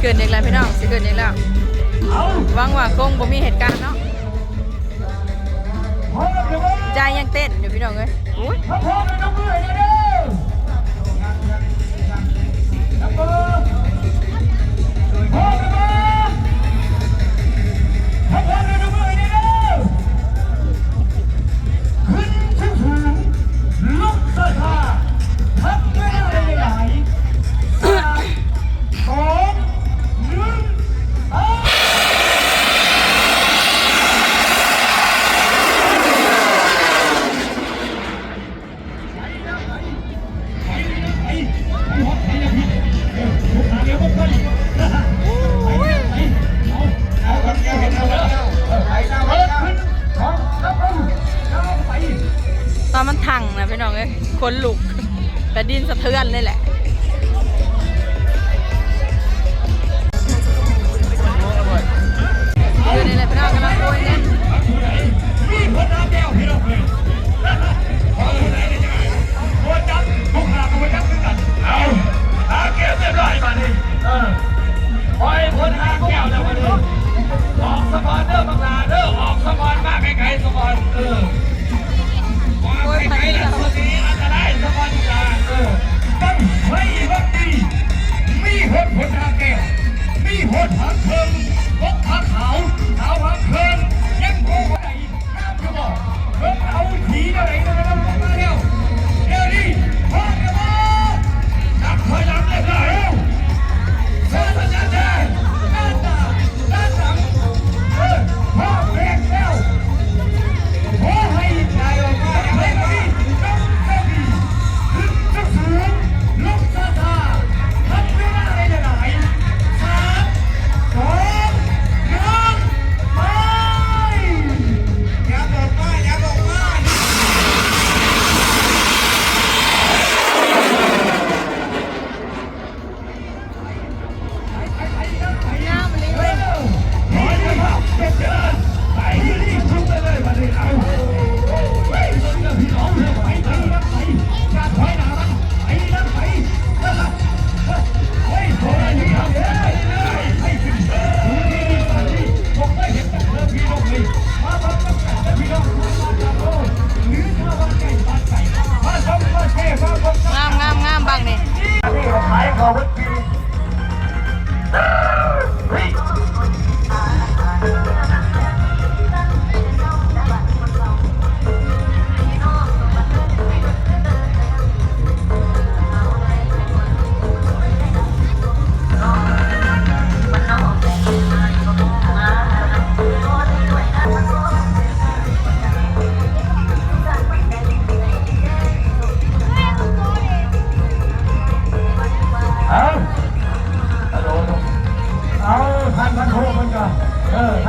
เกิดอีกแล้วพี่น้องสิเกิดอีกแล้วหวังว่าคงบ่มีเหตุการณ์เนาะใจยังเต้นอยู่พี่น้องเอ้ยอุ้ยต เทือนเลยแหละอยู่ในแหละพี่น้องกำลังโวยเนี่ยปล่อยคนหาแก้วแล้ววันนี้ออกสะพานเด้อบางลาเด้อออกสะพานมากไกลๆสะพานเออมาไกลๆแล้ววันนี้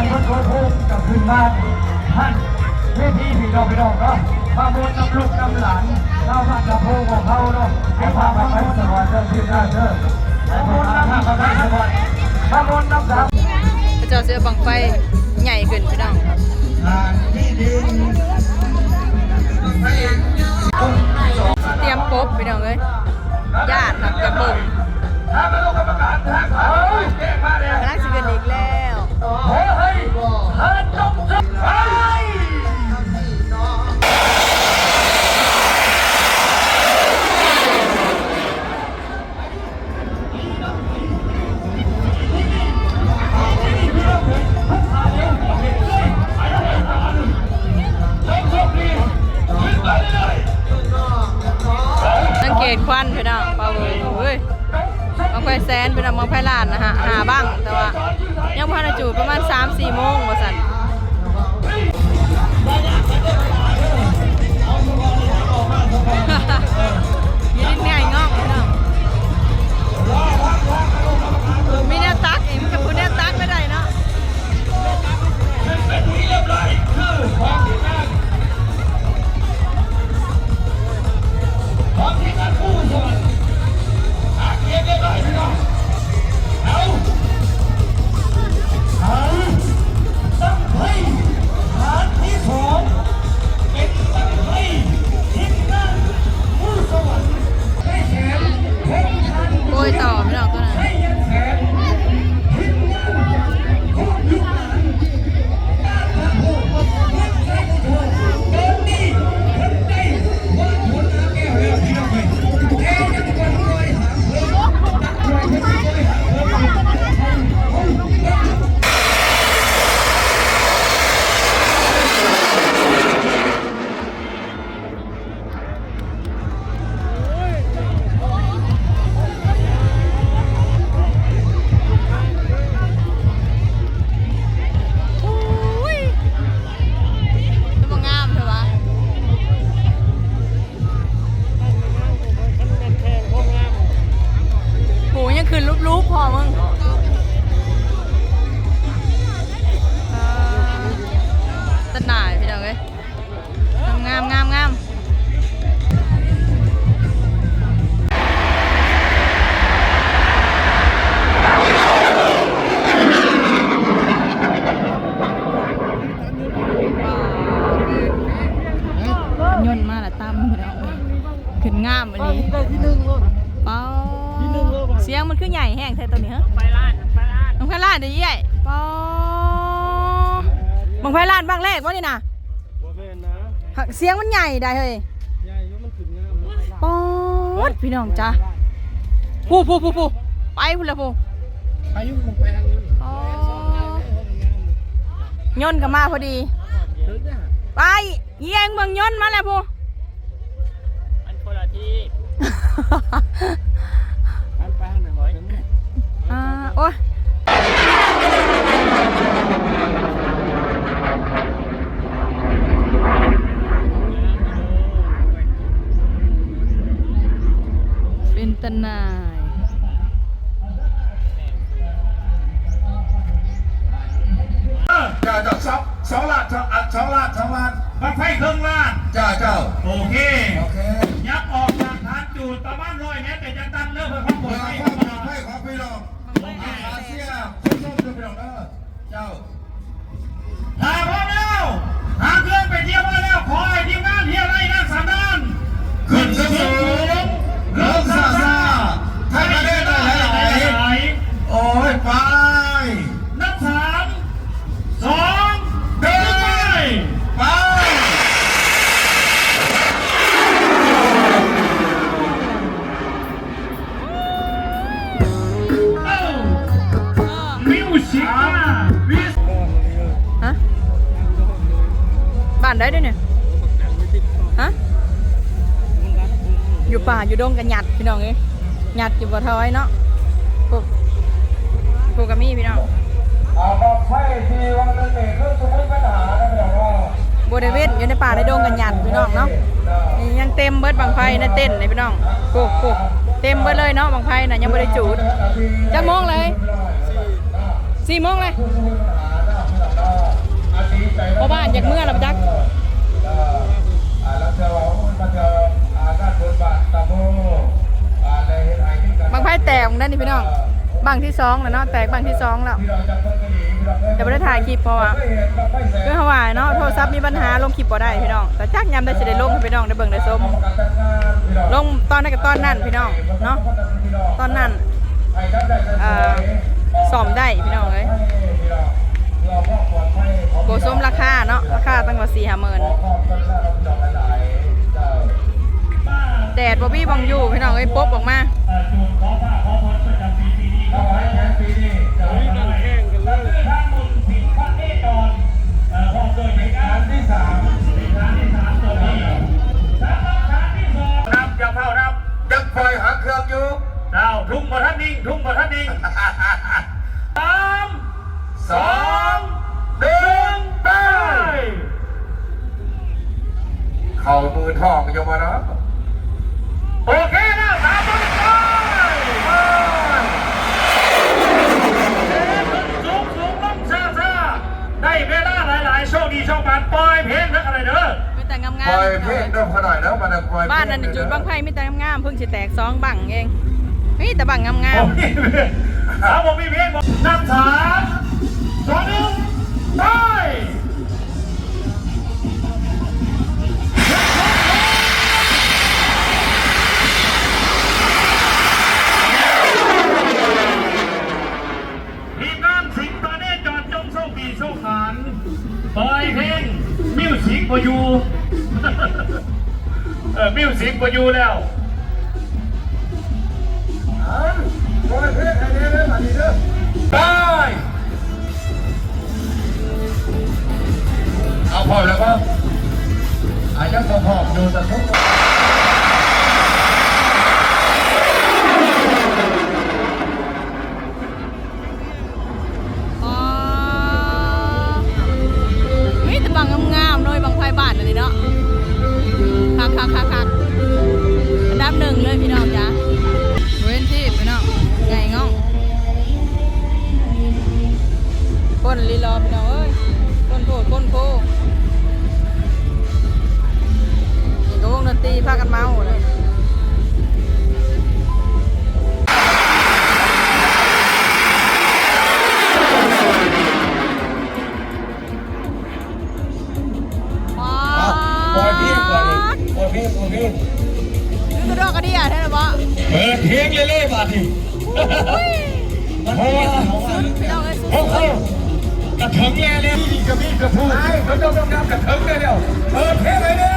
เออท่านพันโทโทก็ขึ้นมาท่านเวทีพี่องพี่น้องเนาะพามวลน้ำลูกน้ำหลานเจ้าบ้านกระโพงของเขาเนาะให้พาไปไปสวรรค์เจ้าที่หน้เด้อให้พาพาไปไปสวรรค์พามวลน้ำดำพระเจ้าเสือบังไฟใหญ่ขึ้นพี่น้องอ่าที่ดินเตรียมกบพี่น้องเอ้ยญาติครับจะเบิ่งถ้าไม่รู้กรรมการทางเขาแจ้งมาเลยกำลังสิเกิดานนะฮะหาบ้างแต่ว่ายังพานจูประมาณ 3-4 โมงว่าสันยืนง่ายงอกพี่น้องมีแนวตักเองมันกับคุณแนวตักไม่ได้เนาะเป็นที่เรียบร้อยคือของที่นั่งของที่นั่งผู้สวร งินมาละตั้มแล้วขึ้นงามอันนี้ที่หนึ่งเลยเสียงมันขึ้อใหญ่แห้งเธอตัวนี้ฮะไฟลาดไฟลาดบังไฟลาดเดี๋ยวยี่ใหป้าบังไฟลาดบางเลขวะนี่นะเสียงมันใหญ่ได้เฮ้ยป้าพี่น้องจ้าผู้ผู้ผู้ผู้ไปพุ่นละผู้ไปยุ่งลงไปทางนู้นย่นกับมาพอดีไป เยี่ยงเมืองย่นต์มาแล้วผู้อันคนละที่อันไปทางไหนบ่อยอ่าโอ้ยเป็นตนา สองสองล้านสองอะสองล้านสองล้านบังไฟครึ่งล้านเจ้าเจ้าโอเคโอเคยับออกจากฐานจูดประมาณร้อยเมตรแต่จะตั้งเลิกเพื่อความปลอเพื่ดอภัยความปลอดภัยของพี่น้องอาเซียนส้มๆพี่น้องเด้อเจ้าถ้าพร้อมแล้วทางเครื่องไปเที่ยวมาแล้วขอให้ทีมงานเที่ยวไร่นักสำนานขึ้นสูง ดงกันหยัดพี่น้องเอ้ยหยัดอยู่บ่ทอยเนาะพวกพวกกะมี่พี่น้องเอาบอกไฟที่วันนึงนี่คือสมมติปัญหานะพี่น้องว่าบริเวณอยู่ในป่าในดงกันหยัดพี่น้องเนาะนี่ยังเต็มเบิดบางไฟในเต้นเลยพี่น้องโอ้โหเต็มเบิดเลยเนาะบางไฟน่ะยังบ่ได้จูดจักโมงเลยสี่โมงเลยพราะบ้านอยากเมื่อแล้วจักอ่าแล้วเจอว่ามันเจออ่าด้านบนบ้านตะ บางไฟแตกนั่นนี่พี่น้องบางที่สองแล้วเนาะแตกบางที่สองแล้วเราจะเพิ่งกันอีกที่เราจะไม่ได้ถ่ายคลิปเพราะว่าเห็นก็ไม่อฮาวายเนาะโทรศัพท์มีปัญหาลงคลิปบ่ได้พี่น้อง แต่จักยามได้สิได้ลงพี่น้องได้เบิ่งได้ชมลงตอนนั้นกับตอนนั้นพี่น้องเนาะตอนนั้นให้ท่นได้เอ่อซ่อมได้พี่น้องเอ้ยพี่น้องเพื่อความปลยโบสมราคาเนาะราคาตั้งกว่าสี่ห้าหมื่น ดดบ่มีบังอยู่พี่น้องเอ้ยป๊บออกมา อยบ้านนั้นจุดบางไฟมีแต่งามๆเพิ่งสิแตกสองบังเองมีแต่บังงามผมมีเพลงถ้าผมมีเพลงบอกนับสาม เออมิวสิกบอยู่แล้วปล่อยเพลงให้ได้เลยอันนี้เด้อไปเอาพอแล้วป่ะอายังพอๆดูแต่ทุกๆ ไอ้เขาต้องน้ำกระเถิงได้แล้วเปิดเพลงเลยเนี่ย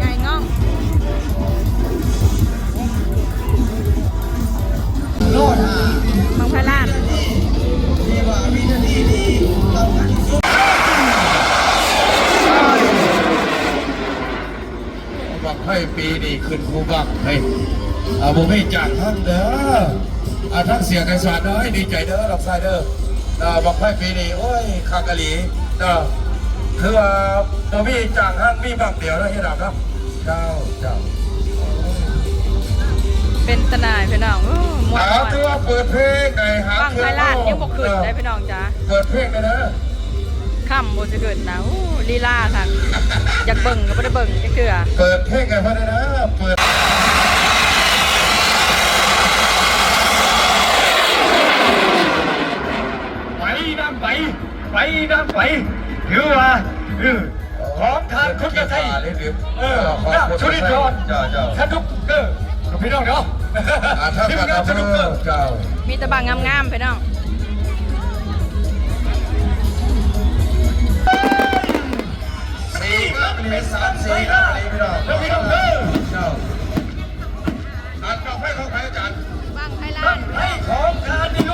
ไงง่องโลดอะบังไฟลาดบักให้ปีนี้ขึ้นคูบักให้อาบุไม่จากท่านเด้ออาทั้งเสียงไกสารเด้อให้ดีใจเด้อดอกไซเด้ออ่าบักให้ปีนี้โอ้ยคากะหลีเด้อ คือว่าบ่มีจากห้างมีบักเดียวแล้วเฮ็ดเอาครับเจ้าเจ้าเป็นตะนายพี่น้องอู้มวนหามวนคือว่าเปิดเพลงไงหาบังไฟลาดยังบกขึ้นได้พี่น้องจ้าเปิดเพลงเลยนะค่ำบจะเกิดนะอู้ลีลาค่ะอยากเบิ่งก็ไม่ได้เบิ่งจะเกลือเปิดเพลงกันพอได้นะเปิดไปน้ำไป ไปน้ำไปถือว่าเออของทานคุณกระไทยเรียบเออขอบน้ำคุณชุริทรเจ้าเจ้าสนุกเออกับพี่น้องเนาะอ่าถ้าทีมกันงานสนุกเกอร์เจ้ามีแตะบางงามๆพี่น้องสี่ครับมีสามสี่ครับมีพี่น้องแล้วพี่น้องเด้อเจ้าอ่านกาแฟของใครอาจารย์บังไฟลานั่ดนให้ของทานในลุ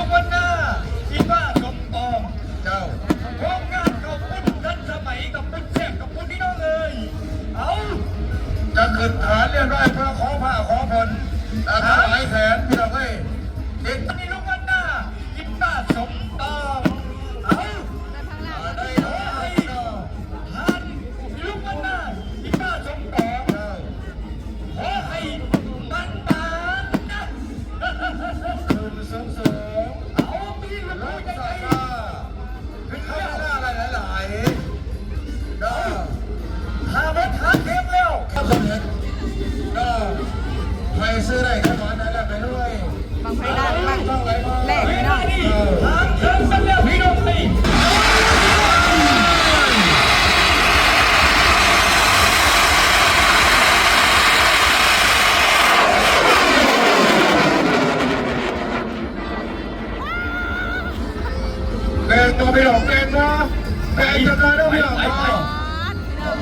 แกงจะได้ด้วพี่หลอกนะ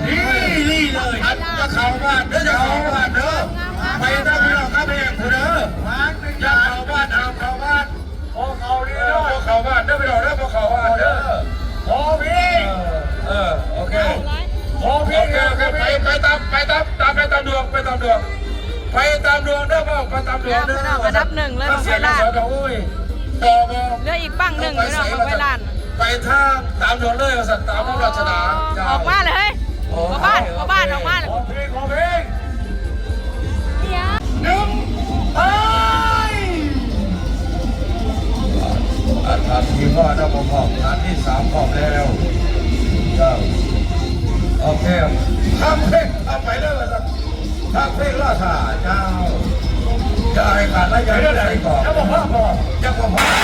นี่นี่เลยอันจะเข้าบ้านเด้อจะเข้าบ้านเด้อไปได้พี่หลอกครับเองคุณเด้อจะเข้าบ้านเอาเข้าบ้านโอ้เข้าดีเด้อเข้าบ้านเด้อพี่หลอกเด้อพอเข้าบ้านเด้อพอพี่เออโอเคพอพี่โอเคไปไปตามไปตามตามไปตามดวงไปตามดวงไปตามดวงเด้อพ่อไปตามดวงเด้อระดับหนึ่งเลยบังไฟลาดโอ้ยต่อมาเหลืออีกปังหนึ่งพี่น้องบังไฟลาด ไปทางตามดวงเลยสัตว์ตามพระราชดาออกมาเลยเฮ้ยเข้าบ้านเข้าบ้านออกมาเลยพอพี่พอพี่เดี๋ยวหนึ่งไปอันทันทีว่าน้ำมันหอมอันที่สามหอมแล้วเจ้าโอเคทำเพลงเอาไปเลยสัตว์ทำเพลงราชาเจ้าจะให้ขาดแล้วยังไม่ได้ก่อนจะบอกว่าพอยังบอกว่า